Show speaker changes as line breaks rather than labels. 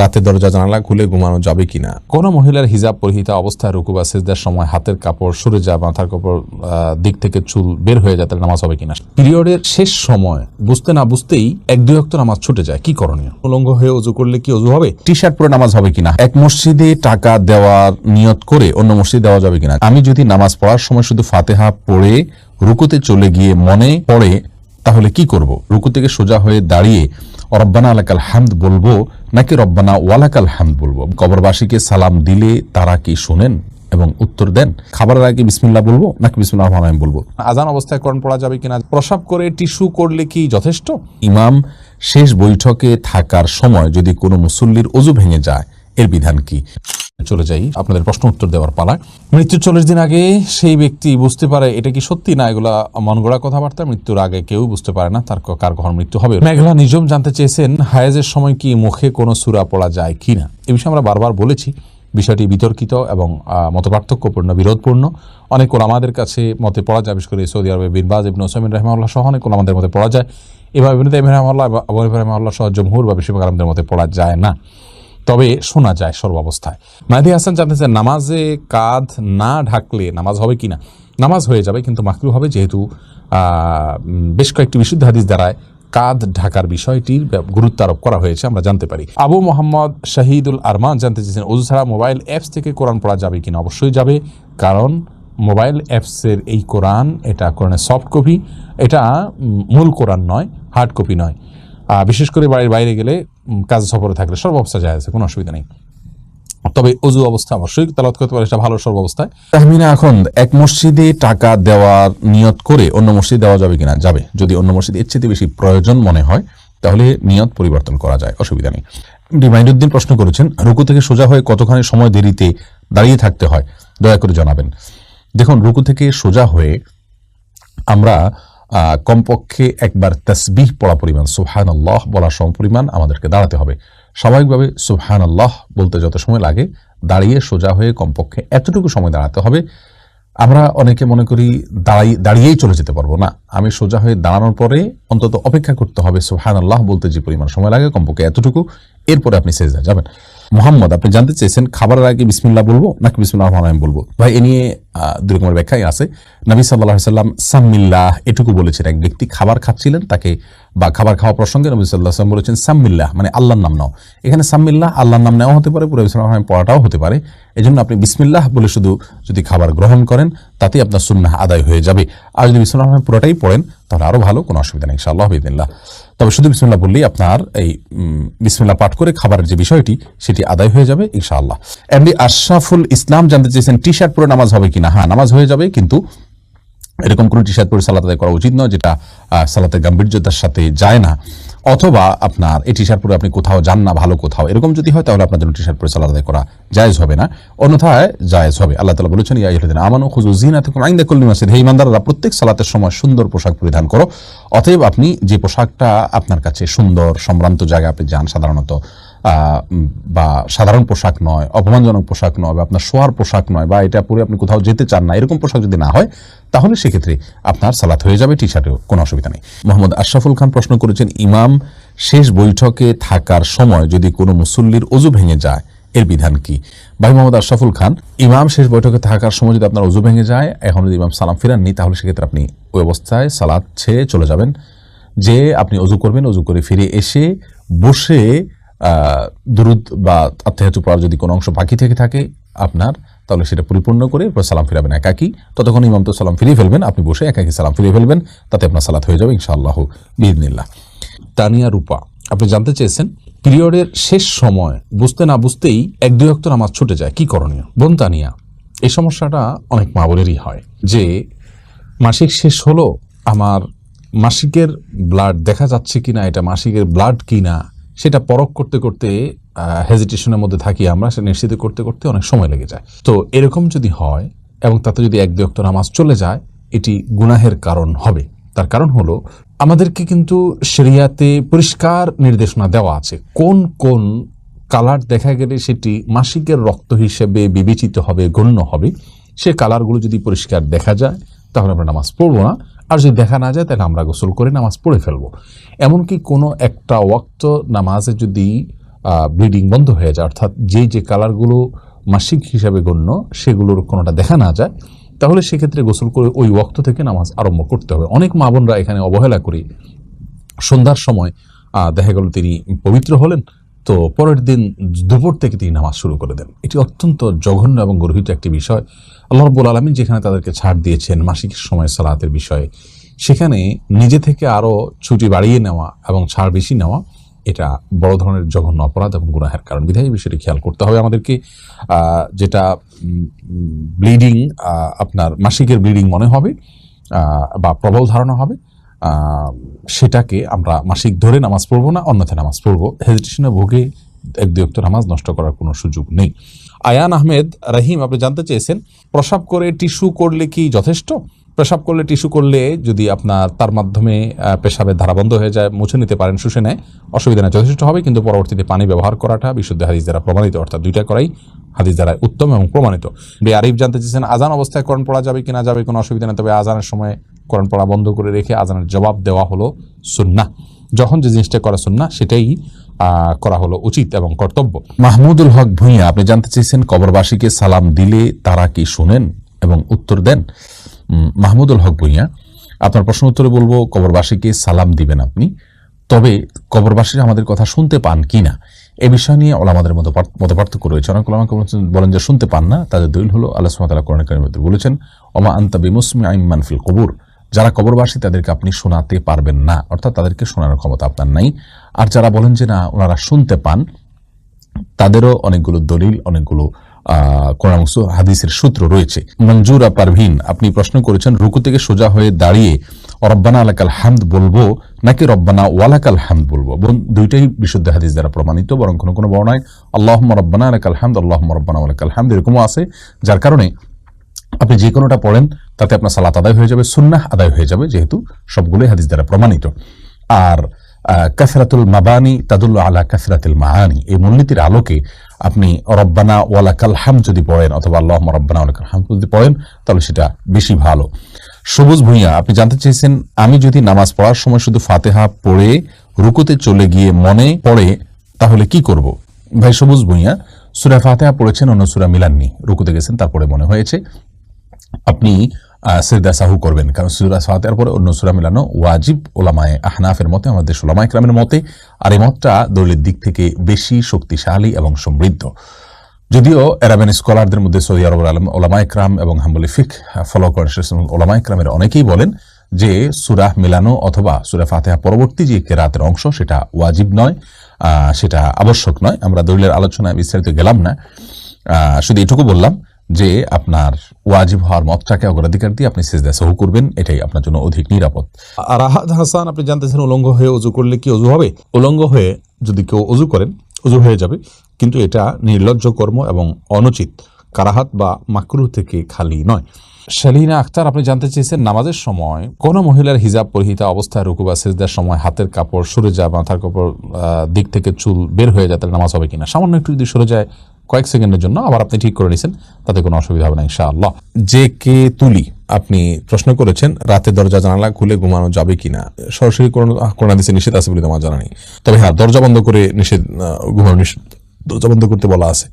রাতে দরজা জানালা খুলে ঘুমানো যাবে কিনা? কোনো মহিলার হিজাব পরিহিতা অবস্থায় রুকু বা সেজদার সময় হাতের কাপড় সরে যায় মাথার কাপড় দিক থেকে চুল বের হয়ে যায় নামাজ হবে কিনা? পিরিয়ডের শেষ সময় বুঝতে না বুঝতেই এক দুই অক্ত নামাজ ছুটে যায়। কি করণীয়? উলঙ্গ হয়ে অজু করলে কি অজু হবে? টি শার্ট পরে নামাজ হবে কিনা? এক মসজিদে টাকা দেওয়ার নিয়ত করে অন্য মসজিদে দেওয়া যাবে কিনা? আমি যদি নামাজ পড়ার সময় শুধু ফাতেহা পড়ে রুকুতে চলে গিয়ে মনে পড়ে, তাহলে কি করব? রুকু থেকে সোজা হয়ে দাঁড়িয়ে রব্বানা আলাকাল হামদ বলব নাকি রব্বানা ওয়ালাকাল হামদ বলব? কবরবাসীকে সালাম দিলে তারা কি শোনেন এবং উত্তর দেন? খাবারের আগে বিসমিল্লা বলব নাকি বিসমিল্লা রহমান আমি বলব? আজান অবস্থায় করণ পড়া যাবে কিনা? প্রসাব করে টিস্যু করলে কি যথেষ্ট? ইমাম শেষ বৈঠকে থাকার সময় যদি কোনো মুসল্লির অজু ভেঙে যায় এর বিধান কি? চলে যাই আপনাদের প্রশ্ন উত্তর দেওয়ার পালা মৃত্যুর চল্লিশ দিন আগে সেই ব্যক্তি বুঝতে পারে এটা কি সত্যি না এগুলা মন গড়া কথাবার্তা? মৃত্যুর আগে কেউ বুঝতে পারে না তার কার কখন মৃত্যু হবে। মেঘলা নিজম জানতে চেয়েছেন হায়াজের সময় কি মুখে কোনো সুরা পড়া যায় কি না? এ বিষয়ে আমরা বারবার বলেছি, বিষয়টি বিতর্কিত এবং মত পার্থক্যপূর্ণ বিরোধপূর্ণ। অনেক ওলামাদের কাছে মতে পড়া যায়, বিশেষ করে সৌদি আরবে বিনবাজ ইবন ওসামিন রহমাল্লাহ সহ অনেক ওলামাদের মতে পড়া যায়। এবার ইবনে তাইমিয়া রহমাল্লাহ আবু রহমাল্লাহ সহ জমহুর বা বেশিরভাগ আলমদের মতে পড়া যায় না। তবে শোনা যায় সর্বাবস্থায়। মাহিদি হাসান জানতে চান নামাজে কাঁধ না ঢাকলে নামাজ হবে কিনা? নামাজ হয়ে যাবে, কিন্তু মাকরু হবে যেহেতু বেশ কয়েকটি বিশুদ্ধ হাদিস দ্বারায় কাঁধ ঢাকার বিষয়টির গুরুত্ব আরোপ করা হয়েছে, আমরা জানতে পারি। আবু মোহাম্মদ শাহিদুল আরমান জানতে চেয়েছেন অজু ছাড়া মোবাইল অ্যাপস থেকে কোরআন পড়া যাবে কিনা? অবশ্যই যাবে, কারণ মোবাইল অ্যাপসের এই কোরআন, এটা কোরআনের সফট কপি, এটা মূল কোরআন নয়, হার্ড কপি নয়। বিশেষ করে বাড়ির বাইরে গেলে কাজ সফরে থাকলে সর্ব অবস্থা যায় আছে, কোনো অসুবিধা নেই। তবে অজু অবস্থা অবশ্যই তালাত করতে পারে সেটা ভালো সর্ব অবস্থায় তাহমিনা, এখন এক মসজিদে টাকা দেওয়ার নিয়ত করে অন্য মসজিদে দেওয়া যাবে কিনা? যাবে। যদি অন্য মসজিদে এর চেয়ে বেশি প্রয়োজন মনে হয়, তাহলে নিয়ত পরিবর্তন করা যায়, অসুবিধা নেই। ডিমাইন্ডুদ্দিন প্রশ্ন করেছেন, রুকু থেকে সোজা হয়ে কতখানি সময় দেরিতে দাঁড়িয়ে থাকতে হয়? দয়া করে জানাবেন। দেখুন, রুকু থেকে সোজা হয়ে আমরা কমপক্ষে একবার তসবিহ পড়া পরিমাণ সুবহান আল্লাহ বলার সম পরিমাণ আমাদেরকে দাঁড়াতে হবে। স্বাভাবিকভাবে সুবহান আল্লাহ বলতে যত সময় লাগে, দাঁড়িয়ে সোজা হয়ে কমপক্ষে এতটুকু সময় দাঁড়াতে হবে। আমরা অনেকে মনে করি, দাঁড়াই, দাঁড়িয়েই চলে যেতে পারব। না, আমি সোজা হয়ে দাঁড়ানোর পরে অন্তত অপেক্ষা করতে হবে সুবহান আল্লাহ বলতে যে পরিমাণ সময় লাগে, কমপক্ষে এতটুকু। এরপরে আপনি সেজদা যাবেন। মোহাম্মদ, আপনি জানতে চেয়েছেন খাবারের আগে বিসমিল্লাহ বলব নাকি বিসমিল্লাহ রহমান রহিম বলব? ভাই, এ নিয়ে দুই রকমের ব্যাখ্যাই আছে। নবী সাল্লাহ সাল্লাম সাম্মিল্লাহ এটুকু বলেছেন। এক ব্যক্তি খাবার খাচ্ছিলেন, তাকে বা খাবার খাওয়া প্রসঙ্গে নবী সাল্লাহ সাল্লাম বলেছেন সাম্মিল্লাহ মানে আল্লাহর নাম নাও। এখানে সাম্মিল্লাহ আল্লাহর নাম নেওয়া হতে পারে, পুরো ইসলাম রহমান পড়াটাও হতে পারে। এই জন্য আপনি বিসমিল্লাহ বলে শুধু যদি খাবার গ্রহণ করেন, তাতেই আপনার সুন্নাহ আদায় হয়ে যাবে। আর যদি বিসমিল্লাহ রহমান পুরোটাই পড়েন, তাহলে আরও ভালো, কোনো অসুবিধা নেই, ইনশাআল্লাহ বিদিল্লাহ তবে শুধু বিসমুল্লাহ বললেই আপনার এই বিসমুল্লাহ পাঠ করে খাবারের যে বিষয়টি, সেটি আদায় হয়ে যাবে, ইনশাআল্লাহ। এমনি আশরাফুল ইসলাম জানতে চেয়েছেন টি শার্ট পরে নামাজ হবে কিনা? হ্যাঁ নামাজ হয়ে যাবে, কিন্তু এরকম কোনো টি শার্ট পরে সালাত আদায় করা উচিত নয়, যেটা সালাতে গাম্ভীর্যতার সাথে যায় না। অথবা আপনার এই টি শার্ট পরে আপনি কোথাও যান না, ভালো কোথাও, এরকম যদি হয় তাহলে আপনার জন্য টি শার্ট পরে সালাদ করা জায়েজ হবে না। অন্যথায় জায়েজ হবে। আল্লাহ তালা বলেছেন, ইয়া ইহদিন আমানো খুজু জিনা থেকে আইন্দা কল্লি মাসিদ হে ইমানদাররা প্রত্যেক সালাতের সময় সুন্দর পোশাক পরিধান করো। অতএব আপনি যে পোশাকটা আপনার কাছে সুন্দর, সম্ভ্রান্ত জায়গায় আপনি যান সাধারণত বা সাধারণ পোশাক নয়, অপমানজনক পোশাক নয়, বা আপনার শোয়ার পোশাক নয়, বা এটা পরে আপনি কোথাও যেতে চান না, এরকম পোশাক যদি না হয়, তাহলে সেক্ষেত্রে আপনার সালাত হয়ে যাবে টি শার্টেও কোনো অসুবিধা নেই। মোহাম্মদ আশরাফুল খান প্রশ্ন করেছেন, ইমাম শেষ বৈঠকে থাকার সময় যদি কোনো মুসল্লির অজু ভেঙে যায়, এর বিধান কি? ভাই মোহাম্মদ আশরাফুল খান, ইমাম শেষ বৈঠকে থাকার সময় যদি আপনার অজু ভেঙে যায়, এখন যদি ইমাম সালাম ফিরাননি, তাহলে সেক্ষেত্রে আপনি ওই অবস্থায় সালাদ ছেড়ে চলে যাবেন। যে আপনি অজু করবেন, অজু করে ফিরে এসে বসে দুরুদ বা আত্মাহাতু পড়ার যদি কোনো অংশ বাকি থেকে থাকে আপনার, তাহলে সেটা পরিপূর্ণ করে এরপর সালাম ফিরাবেন একাকি। ততক্ষণ ইমাম তো সালাম ফিরিয়ে ফেলবেন, আপনি বসে একাকি সালাম ফিরিয়ে ফেলবেন, তাতে আপনার সালাত হয়ে যাবে ইনশাআল্লাহ বিদিনিল্লাহ তানিয়া রূপা, আপনি জানতে চেয়েছেন, পিরিয়ডের শেষ সময় বুঝতে না বুঝতেই এক দুই অক্ত নামাজ ছুটে যায়, কি করণীয়? বোন তানিয়া, এই সমস্যাটা অনেক মা বোনেরই হয়, যে মাসিক শেষ হলো, আমার মাসিকের ব্লাড দেখা যাচ্ছে কিনা, এটা মাসিকের ব্লাড কিনা সেটা পরখ করতে করতে হেজিটেশনের মধ্যে থাকি আমরা, সেটা নিশ্চিত করতে করতে অনেক সময় লেগে যায়। তো এরকম যদি হয়, এবং তাতে যদি এক দুই নামাজ চলে যায়, এটি গুনাহের কারণ হবে। তার কারণ হলো, আমাদেরকে কিন্তু শরিয়াতে পরিষ্কার নির্দেশনা দেওয়া আছে। কোন কোন কালার দেখা গেলে সেটি মাসিকের রক্ত হিসেবে বিবেচিত হবে, গণ্য হবে। সে কালারগুলো যদি পরিষ্কার দেখা যায়, তাহলে আমরা নামাজ পড়ব না। আর যদি দেখা না যায়, তাহলে আমরা গোসল করে নামাজ পড়ে ফেলব। এমনকি কোনো একটা ওয়াক্ত নামাজে যদি ব্লিডিং বন্ধ হয়ে যায়, অর্থাৎ যে যে কালারগুলো মাসিক হিসাবে গণ্য, সেগুলোর কোনোটা দেখা না যায়, তাহলে সেক্ষেত্রে গোসল করে ওই ওক্ত থেকে নামাজ আরম্ভ করতে হবে। অনেক মা বোনরা এখানে অবহেলা করি। সন্ধ্যার সময় দেখা গেল তিনি পবিত্র হলেন তো পরের দিন দুপুর থেকে তিনি নামাজ শুরু করে দেন। এটি অত্যন্ত জঘন্য এবং গর্হিত একটি বিষয়। আল্লাহ রব্বুল আলমিন যেখানে তাদেরকে ছাড় দিয়েছেন, মাসিক সময় সালাতের বিষয়ে, সেখানে নিজে থেকে আরও ছুটি বাড়িয়ে নেওয়া এবং ছাড় বেশি নেওয়া, এটা বড় ধরনের জঘন্য অপরাধ এবং গুনাহের কারণ। বিধায় বিষয়টি খেয়াল করতে হবে আমাদেরকে। যেটা ব্লিডিং আপনার মাসিকের ব্লিডিং মনে হবে বা প্রবল ধারণা হবে। সেটাকে আমরা মাসিক ধরে নামাজ পড়ব না, অন্যথায় নামাজ পড়ব। হেজিটেশনে ভোগে এক দুয়ক্ত নামাজ নষ্ট করার কোনো সুযোগ নেই। আয়ান আহমেদ রহিম, আপনি জানতে চেয়েছেন, প্রসাব করে টিস্যু করলে কি যথেষ্ট? পেশাব করলে টিস্যু করলে যদি আপনার, তার মাধ্যমে পেশাবের ধারা বন্ধ হয়ে যায়, মুছে নিতে পারেন, শুষে নেয়, অসুবিধা নেই, যথেষ্ট হবে। কিন্তু পরবর্তীতে পানি ব্যবহার করাটা বিশুদ্ধ হাদিস দ্বারা প্রমাণিত, অর্থাৎ দুইটা করাই হাদিস দ্বারা উত্তম এবং প্রমাণিত। বে আরিফ জানতে চেয়েছেন, আজান অবস্থায় করণ পড়া যাবে কিনা, যাবে কোনো অসুবিধা নেই, তবে আজানের সময় কোরআন পড়া বন্ধ করে রেখে আজানের জবাব দেওয়া হলো সুন্না যখন যে জিনিসটা করা সুন্না সেটাই করা হলো উচিত এবং কর্তব্য। মাহমুদুল হক ভূঁইয়া, আপনি জানতে চেয়েছেন কবরবাসীকে সালাম দিলে তারা কি শোনেন এবং উত্তর দেন? মাহমুদুল হক ভূঁইয়া, আপনার প্রশ্ন উত্তরে বলব, কবরবাসীকে সালাম দিবেন আপনি। তবে কবরবাসীরা আমাদের কথা শুনতে পান কি না, এ বিষয় নিয়ে ওলামাদের মতো মত পার্থক্য রয়েছে। অনেক ওলামা বলেন যে শুনতে পান না, তাদের দলিল হলো, আল্লাহ সুমাতালা কোরআন মধ্যে বলেছেন, ওমা আন্তা বিমুসমি আইমান ফিল কবুর। যারা কবরবাসী, তাদেরকে আপনি শোনাতে পারবেন না। অর্থাৎ তাদেরকে শোনানোর ক্ষমতা আপনার নাই। আর যারা বলেন যে না, ওনারা শুনতে পান, তাদেরও অনেকগুলো দলিল, অনেকগুলো হাদিসের সূত্র রয়েছে। মঞ্জুরা পারভিন, আপনি প্রশ্ন করেছেন, রুকু থেকে সোজা হয়ে দাঁড়িয়ে রব্বানা আলাকাল হামদ বলব, নাকি রব্বানা ওয়ালাকাল হামদ বলব? দুইটাই বিশুদ্ধ হাদিস দ্বারা প্রমাণিত, বরং কোনো কোনো বর্ণায় আল্লাহ রব্বানা আলাকাল হামদ আল্লাহ রব্বানা ওয়ালাকাল হামদ, এরকমও আছে, যার কারণে আপনি যে কোনোটা পড়েন, তাতে আপনার সালাত আদায় হয়ে যাবে, সুন্নাহ আদায় হয়ে যাবে, যেহেতু সবগুলোই হাদিস দ্বারা প্রমাণিত। আর কাসরাতুল মাবানি তাদুল্ল আলা কাসরাতুল মাহানি। এই মূলনীতির আলোকে আপনি রব্বানা ওয়ালা কালহাম যদি পড়েন, অথবা আল্লাহ রব্বানা ওয়ালাকাল কালহাম যদি পড়েন, তাহলে সেটা বেশি ভালো। সবুজ ভূঁইয়া, আপনি জানতে চেয়েছেন, আমি যদি নামাজ পড়ার সময় শুধু ফাতেহা পড়ে, রুকুতে চলে গিয়ে মনে পড়ে, তাহলে কি করব? ভাই, সবুজ ভূঁইয়া, সুরা ফাতেহা পড়েছেন অন্য সুরা মিলাননি রুকুতে গেছেন, তারপরে মনে হয়েছে। আপনি সেজদা সাহু করবেন। কারণ সুরা ফাতেহার পরে অন্য সুরা মিলানো ওয়াজিব ওলামায়ে আহনাফের মতে, আমাদের সোলামা ইকরামের মতে, আর এই মতটা দলিলের দিক থেকে বেশি শক্তিশালী এবং সমৃদ্ধ। যদিও এরাবেন স্কলারদের মধ্যে সৌদি আরব আলম ওলামা ইকরাম এবং হাম্বলি ফিক ফলো করেন। ওলামা ইকরামের অনেকেই বলেন যে সুরাহ মিলানো অথবা সুরা ফাতেহা পরবর্তী যে কেরাতের অংশ, সেটা ওয়াজিব নয় সেটা আবশ্যক নয়। আমরা দলিলের আলোচনায় বিস্তারিত গেলাম না। শুধু এটুকু বললাম যে আপনার ওয়াজিব হওয়ার মতটাকে অগ্রাধিকার দিয়ে আপনি সেজদা সহু করবেন, এটাই আপনার জন্য অধিক নিরাপদ। আর রাহাত হাসান, আপনি জানতেছেন উলঙ্গ হয়ে অজু করলে কি অজু হবে? উলঙ্গ হয়ে যদি কেউ অজু করেন অজু হয়ে যাবে। কিন্তু এটা নির্লজ্জ কর্ম এবং অনুচিত। কারাহাত বা মাকরু থেকে খালি নয়। শালিনা আখতার, আপনি জানতে চেয়েছেন নামাজের সময় কোন মহিলার হিজাব পরিহিতা অবস্থায় রুকু বা সেজদার সময় হাতের কাপড় সরে যায় মাথার কাপড় দিক থেকে চুল বের হয়ে যায় তাহলে নামাজ হবে কিনা? সামান্য একটু যদি সরে যায় কয়েক সেকেন্ডের জন্য আবার আপনি ঠিক করে নিছেন, তাতে কোনো অসুবিধা হবে না, ইনশাআল্লাহ। যে কে তুলি, আপনি প্রশ্ন করেছেন, রাতে দরজা জানালা খুলে ঘুমানো যাবে কিনা। সরাসরি কোনো দিচ্ছে নিষেধ আছে বলে আমার জানা নেই। তবে হ্যাঁ দরজা বন্ধ করে নিষেধ ঘুমানো নিষেধ, দরজা বন্ধ করতে বলা আছে।